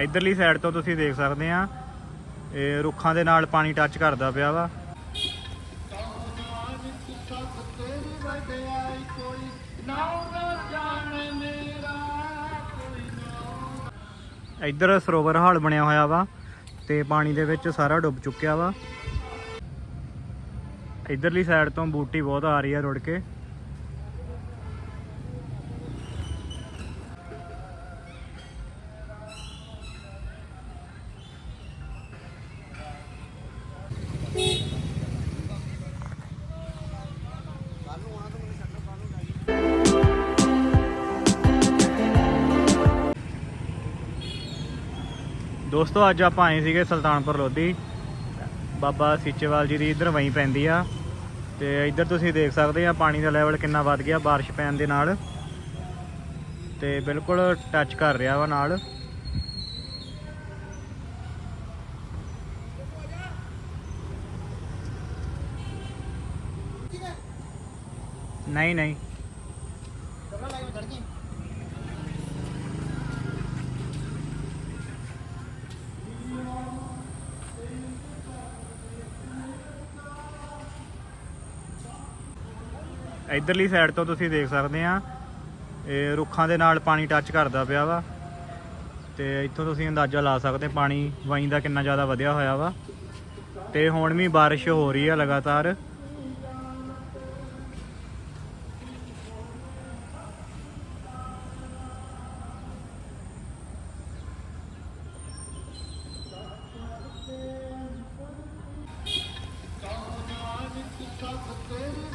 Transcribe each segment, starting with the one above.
ਇਧਰਲੀ side ਤੋਂ ਤੁਸੀਂ ਦੇਖ ਸਕਦੇ ਆ। ਇਹ ਰੁੱਖਾਂ ਦੇ ਨਾਲ ਪਾਣੀ ਟੱਚ ਕਰਦਾ ਪਿਆ ਵਾ। ਇੱਧਰ ਸਰੋਵਰ ਹਾਲ ਬਣਿਆ ਹੋਇਆ ਵਾ ਤੇ ਪਾਣੀ ਦੇ ਵਿੱਚ ਸਾਰਾ ਡੁੱਬ ਚੁੱਕਿਆ ਵਾ। ਇਧਰਲੀ ਸਾਈਡ ਤੋਂ ਬੂਟੀ ਬਹੁਤ ਆ ਰਹੀ ਆ ਰੁੜ ਕੇ। ਦੋਸਤੋ ਅੱਜ ਆਪਾਂ ਆਏ ਸੀਗੇ ਸੁਲਤਾਨਪੁਰ ਲੋਧੀ ਬਾਬਾ ਸੀਚੇਵਾਲ ਜੀ ਦੀ ਇੱਧਰ ਵਹੀਂ ਪੈਂਦੀ ਆ ਤੇ ਇੱਧਰ ਤੁਸੀਂ ਦੇਖ ਸਕਦੇ ਆ ਪਾਣੀ ਦਾ ਲੈਵਲ ਕਿੰਨਾ ਵੱਧ ਗਿਆ بارش ਪੈਣ ਦੇ ਨਾਲ ਤੇ ਬਿਲਕੁਲ ਟੱਚ ਕਰ ਰਿਹਾ ਵਾ ਨਾਲ ਨਹੀਂ ਨਹੀਂ ਇਧਰਲੀ ਸਾਈਡ ਤੋਂ ਤੁਸੀਂ ਦੇਖ ਸਕਦੇ ਆ। ਇਹ ਰੁੱਖਾਂ ਦੇ ਨਾਲ ਪਾਣੀ ਟੱਚ ਕਰਦਾ ਪਿਆ ਵਾ। ਤੇ ਇੱਥੋਂ ਤੁਸੀਂ ਅੰਦਾਜ਼ਾ ਲਾ ਸਕਦੇ ਪਾਣੀ ਵਾਈ ਦਾ ਕਿੰਨਾ ਜ਼ਿਆਦਾ ਵਧਿਆ ਹੋਇਆ ਵਾ। ਤੇ ਹੁਣ ਵੀ ਬਾਰਿਸ਼ ਹੋ ਰਹੀ ਆ ਲਗਾਤਾਰ।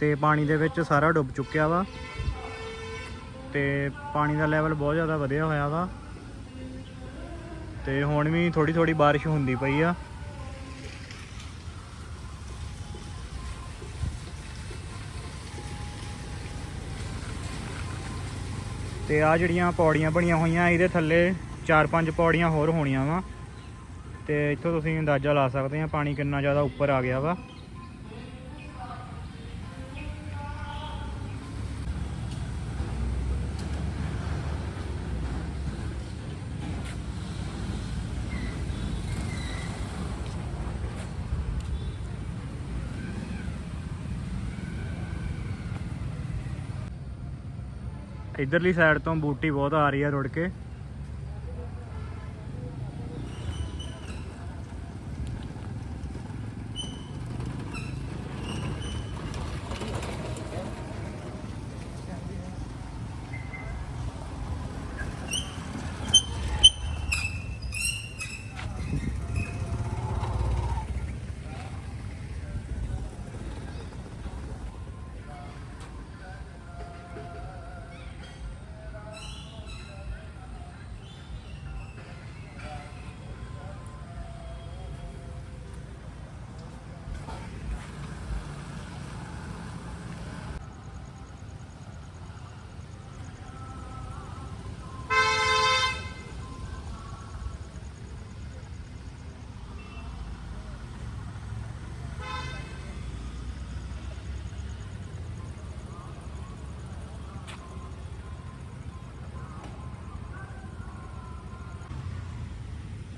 ਤੇ ਪਾਣੀ ਦੇ ਵਿੱਚ ਸਾਰਾ ਡੁੱਬ ਚੁੱਕਿਆ ਵਾ। ਤੇ ਪਾਣੀ ਦਾ ਲੈਵਲ ਬਹੁਤ ਜ਼ਿਆਦਾ ਵਧਿਆ ਹੋਇਆ ਵਾ। ਤੇ ਹੁਣ ਵੀ ਥੋੜੀ ਥੋੜੀ ਬਾਰਿਸ਼ ਹੁੰਦੀ ਪਈ ਆ। ਤੇ ਆ ਜਿਹੜੀਆਂ ਪੌੜੀਆਂ ਬਣੀਆਂ ਹੋਈਆਂ, ਇਹਦੇ ਥੱਲੇ ਚਾਰ ਪੰਜ ਪੌੜੀਆਂ ਹੋਰ ਹੋਣੀਆਂ ਵਾ। ਤੇ ਇੱਥੋਂ ਤੁਸੀਂ ਅੰਦਾਜ਼ਾ ਲਾ ਸਕਦੇ ਆ ਪਾਣੀ ਕਿੰਨਾ ਜ਼ਿਆਦਾ ਉੱਪਰ ਆ ਗਿਆ ਵਾ। ਇਧਰਲੀ ਸਾਈਡ ਤੋਂ ਬੂਟੀ ਬਹੁਤ ਆ ਰਹੀ ਆ ਰੁੜ ਕੇ।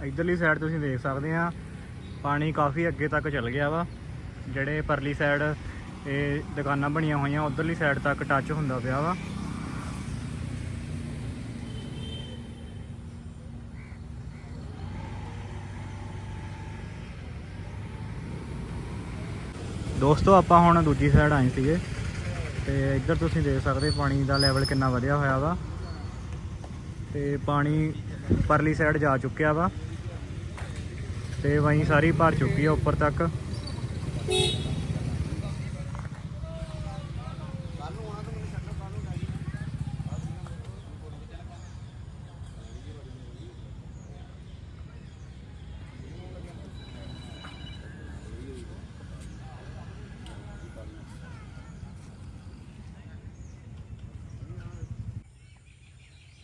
ਇਧਰਲੀ ਸਾਈਡ ਤੁਸੀਂ ਦੇਖ ਸਕਦੇ ਆ, ਪਾਣੀ ਕਾਫੀ ਅੱਗੇ ਤੱਕ ਚੱਲ ਗਿਆ ਵਾ। ਜਿਹੜੇ ਪਰਲੀ ਸਾਈਡ ਇਹ ਦੁਕਾਨਾਂ ਬਣੀਆਂ ਹੋਈਆਂ, ਉਧਰਲੀ ਸਾਈਡ ਤੱਕ ਟੱਚ ਹੁੰਦਾ ਪਿਆ ਵਾ। ਦੋਸਤੋ, ਆਪਾਂ ਹੁਣ ਦੂਜੀ ਸਾਈਡ ਆਏ ਸੀਗੇ। ਤੇ ਇੱਧਰ ਤੁਸੀਂ ਦੇਖ ਸਕਦੇ, ਪਾਣੀ ਦਾ ਲੈਵਲ ਕਿੰਨਾ ਵਧਿਆ ਹੋਇਆ ਵਾ। ਤੇ ਪਾਣੀ ਪਰਲੀ ਸਾਈਡ ਜਾ ਚੁੱਕਿਆ ਵਾ। ਤੇ ਵਹੀਂ ਸਾਰੀ ਭਰ ਚੁੱਕੀ ਆ ਉੱਪਰ ਤੱਕ।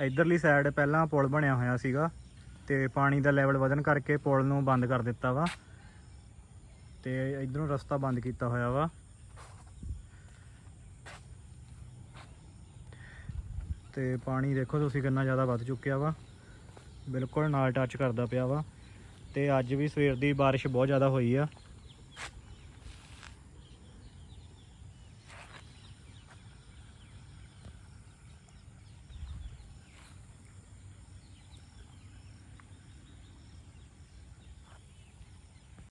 ਇਧਰਲੀ ਸਾਈਡ ਪਹਿਲਾਂ ਪੁਲ ਬਣਿਆ ਹੋਇਆ ਸੀਗਾ ਤੇ ਪਾਣੀ ਦਾ ਲੈਵਲ ਵਧਣ ਕਰਕੇ ਪੁਲ ਨੂੰ ਬੰਦ ਕਰ ਦਿੱਤਾ ਵਾ ਤੇ ਇਧਰੋਂ ਰਸਤਾ ਬੰਦ ਕੀਤਾ ਹੋਇਆ ਵਾ। ਤੇ ਪਾਣੀ ਦੇਖੋ ਤੁਸੀਂ ਕਿੰਨਾ ਜ਼ਿਆਦਾ ਵੱਧ ਚੁੱਕਿਆ ਵਾ। ਬਿਲਕੁਲ ਨਾਲ ਟੱਚ ਕਰਦਾ ਪਿਆ ਵਾ। ਤੇ ਅੱਜ ਵੀ ਸਵੇਰ ਦੀ ਬਾਰਿਸ਼ ਬਹੁਤ ਜ਼ਿਆਦਾ ਹੋਈ ਆ।